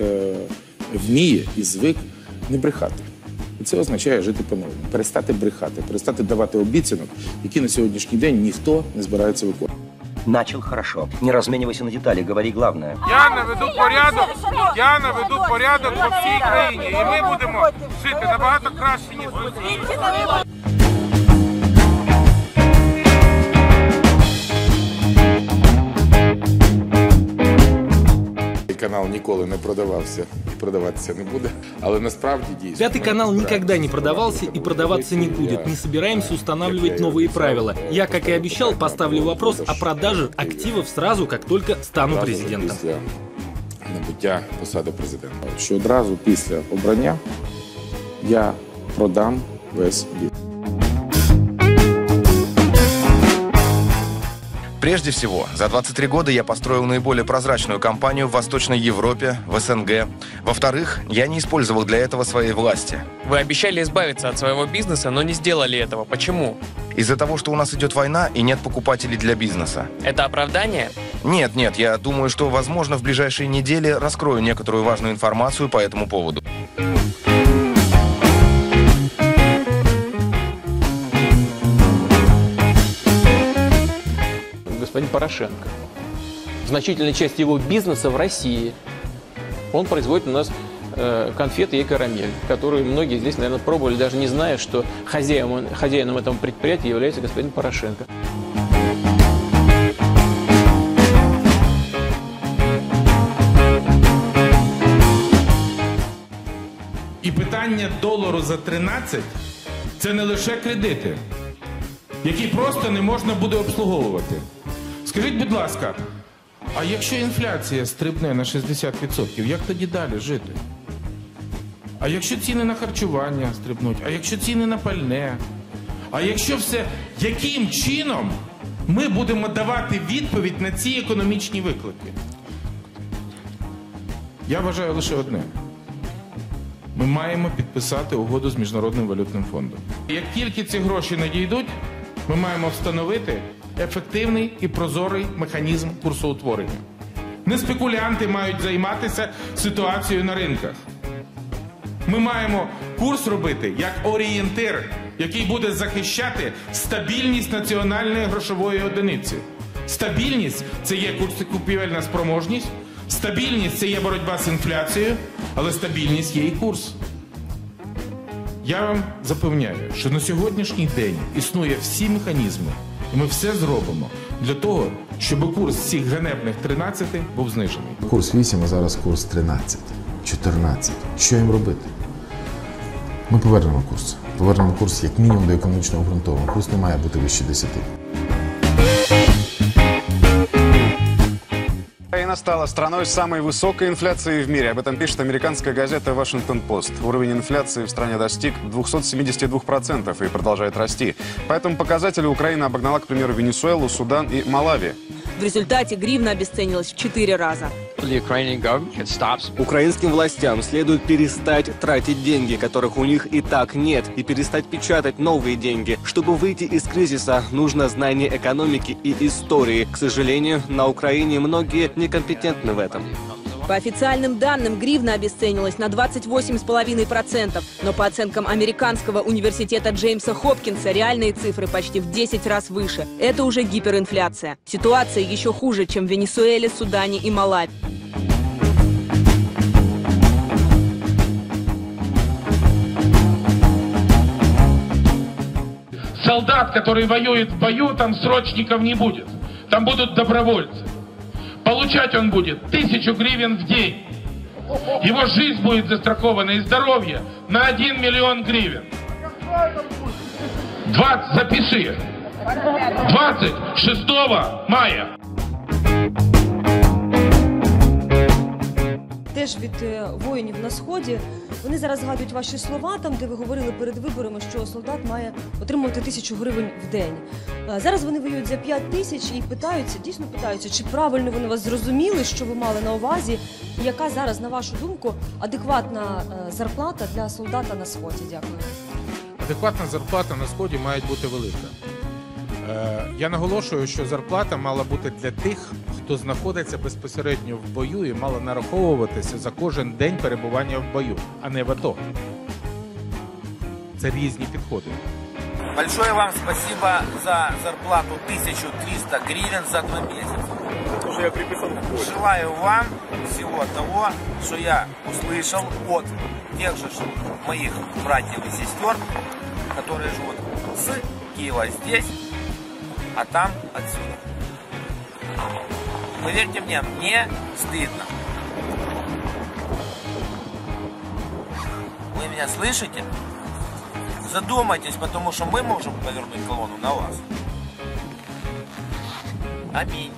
е, вміє і звик не брехати. І це означає жити по-новому, перестати брехати, перестати давати обіцянок, які на сьогоднішній день ніхто не збирається виконувати. Начал хорошо. Не разменивайся на детали, говори главное. Я наведу порядок, я наведу порядок по всій країні, і ми будемо жити набагато краще, ніж сусіди. канал ніколи не продавався і продаватися не буде. Але насправді дійсно Пятый ми канал збираємося никогда не продавати продавался и продаваться не великі, будет. Не я- собираемся як устанавливать я і новые обіцяв, правила. Я, как и обещал, так, поставлю так, вопрос так, о так, продаже так, активов сразу, как только стану одразу президентом. Після набуття посади президента. Що одразу після обрання я продам весь бізнес. Прежде всего, за 23 года я построил наиболее прозрачную компанию в Восточной Европе, в СНГ. Во-вторых, я не использовал для этого своей власти. Вы обещали избавиться от своего бизнеса, но не сделали этого. Почему? Из-за того, что у нас идет война и нет покупателей для бизнеса. Это оправдание? Нет, нет, я думаю, что, возможно, в ближайшие недели раскрою некоторую важную информацию по этому поводу. Господин Порошенко. Значительная часть его бизнеса в России. Он производит у нас э, конфеты и карамель, которые многие здесь, наверное, пробовали, даже не зная, что хозяином, хозяином этого предприятия является господин Порошенко. І питання долару за 13 це не лише кредити, які просто не можна буде обслуговувати. Скажіть, будь ласка, а якщо інфляція стрибне на 60%, як тоді далі жити? А якщо ціни на харчування стрибнуть, а якщо ціни на пальне, а якщо все, яким чином ми будемо давати відповідь на ці економічні виклики? Я вважаю лише одне. Ми маємо підписати угоду з Міжнародним валютним фондом. Як тільки ці гроші надійдуть, ми маємо встановити ефективний і прозорий механізм курсоутворення. Не спекулянти мають займатися ситуацією на ринках. Ми маємо курс робити як орієнтир, який буде захищати стабільність національної грошової одиниці. Стабільність це є купівельна спроможність, стабільність це є боротьба з інфляцією, але стабільність є і курс. Я вам запевняю, що на сьогоднішній день існує всі механізми, і ми все зробимо для того, щоб курс цих ганебних 13 був знижений. Курс 8, а зараз курс 13, 14. Що їм робити? Ми повернемо курс. Повернемо курс як мінімум до економічно обґрунтованого. Курс не має бути вище 10. Стала страной с самой высокой инфляцией в мире. Об этом пишет американская газета «Вашингтон Пост». Уровень инфляции в стране достиг 272% и продолжает расти. По этому показателю Украина обогнала, к примеру, Венесуэлу, Судан и Малави. В результате гривна обесценилась в 4 раза. Украинским властям следует перестать тратить деньги, которых у них и так нет, и перестать печатать новые деньги. Чтобы выйти из кризиса, нужно знание экономики и истории. К сожалению, на Украине многие некомпетентны в этом. По официальным данным, гривна обесценилась на 28,5%. Но по оценкам американского университета Джеймса Хопкинса, реальные цифры почти в 10 раз выше. Это уже гиперинфляция. Ситуация еще хуже, чем в Венесуэле, Судане и Малави. Солдат, который воюет в бою, там срочников не будет. Там будут добровольцы. Получать он будет тысячу гривен в день. Его жизнь будет застрахована и здоровье на 1 миллион гривен. 20, запиши. 26 мая. Теж від е, воїнів на сході вони зараз згадують ваші слова, там де ви говорили перед виборами, що солдат має отримувати тисячу гривень в день. Зараз вони воюють за 5 тисяч і питаються, дійсно питаються, чи правильно вони вас зрозуміли, що ви мали на увазі, і яка зараз, на вашу думку, адекватна е, зарплата для солдата на сході? Дякую. Адекватна зарплата на сході має бути велика. Е, Я наголошую, що зарплата мала бути для тих, хто знаходиться безпосередньо в бою і мала нараховуватися за кожен день перебування в бою, а не в АТО. Це різні підходи. Большое вам спасибо за зарплату 1300 гривен за два месяца. Желаю вам всего того, что я услышал от тех же моих братьев и сестер, которые живут с Киева здесь, а там отсюда. Поверьте мне, мне стыдно. Вы меня слышите? Задумайтесь, потому что мы можем повернуть колонну на вас. Аминь.